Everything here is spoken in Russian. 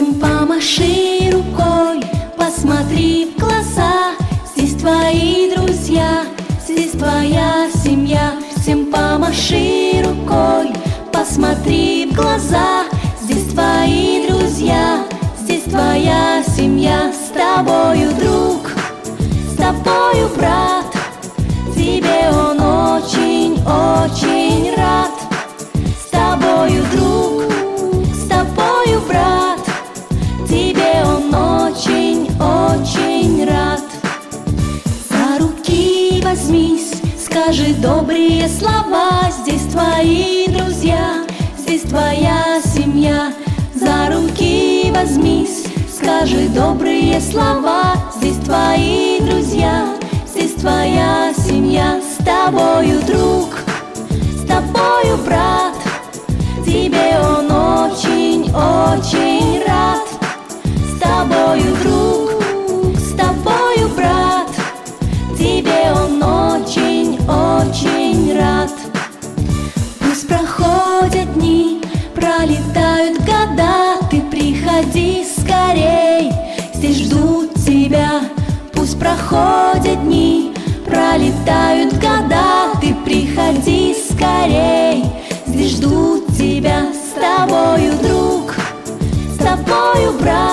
Всем помаши рукой, посмотри в глаза. Здесь твои друзья, здесь твоя семья. Всем помаши рукой, посмотри в глаза. Здесь твои друзья, здесь твоя семья. С тобою друг, с тобою брат Тебе он очень-очень рад. За руки возьмись, скажи добрые слова. Здесь твои друзья, здесь твоя семья. За руки возьмись, скажи добрые слова. Здесь твои друзья, здесь твоя семья. С тобою друг, с тобою брат приходи скорей, здесь ждут тебя. Пусть проходят дни, пролетают года. Ты приходи скорей, здесь ждут тебя С тобою друг, с тобою брат